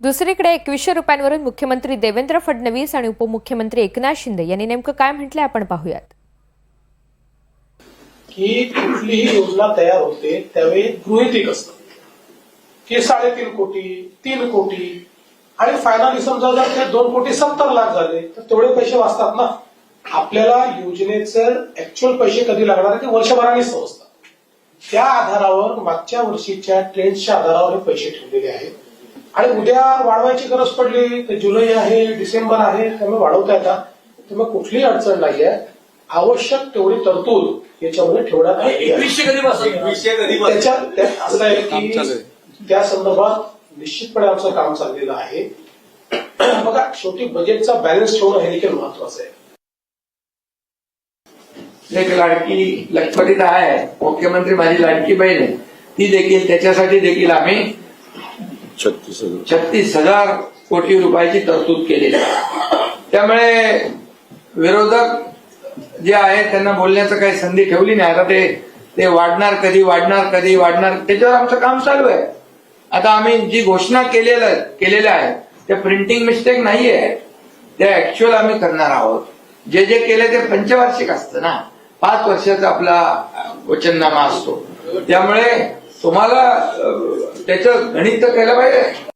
दुसरीकडे एकवीसशे रुपयांवरून मुख्यमंत्री देवेंद्र फडणवीस आणि उपमुख्यमंत्री एकनाथ शिंदे यांनी नेमकं काय म्हटलंय आपण पाहूयात. की कुठलीही योजना तयार होते त्यावेळी गृहितिक असत. की साडेतीन कोटी तीन कोटी आणि फायनली समजा जर ते दोन कोटी सत्तर लाख झाले तर तेवढे पैसे वाचतात ना. आपल्याला योजनेचं ऍक्च्युअल पैसे कधी लागणार ते वर्षभराने समजतात त्या आधारावर मागच्या वर्षीच्या ट्रेंडच्या आधारावर हे पैसे ठेवलेले आहेत. आणि उद्या वाढवायची गरज पडली तर जुलै आहे डिसेंबर आहे त्यामुळे वाढवता येतात त्यामुळे कुठलीही अडचण नाही आहे आवश्यक तेवढी तरतूद याच्यामध्ये ठेवण्यात आली? त्याच्यात असं आहे की त्या संदर्भात निश्चितपणे आमचं काम चाललेलं आहे. बघा शेवटी बजेटचा बॅलन्स ठेवणं हे देखील महत्वाचं आहे. एक लाडकी लखपतीत आहे. मुख्यमंत्री माझी लाडकी बहीण आहे. ती देखील त्याच्यासाठी देखील आम्ही छत्तीस हजार. छत्तीस हजार कोटी रुपयाची तरतूद केलेली आहे. त्यामुळे विरोधक जे आहेत त्यांना बोलण्याचं काही संधी ठेवली नाही. आता ते ते वाढणार कधी वाढणार कधी वाढणार त्याच्यावर आमचं काम चालू आहे. आता आम्ही जी घोषणा केलेलं केलेल्या आहेत त्या प्रिंटिंग मिस्टेक नाहीये. त्या ऍक्च्युअल आम्ही करणार आहोत. जे जे केले ते पंचवार्षिक असतं ना. पाच वर्षाचा आपला वचननामा असतो. त्यामुळे तुम्हाला त्याचं गणित तर केलं पाहिजे.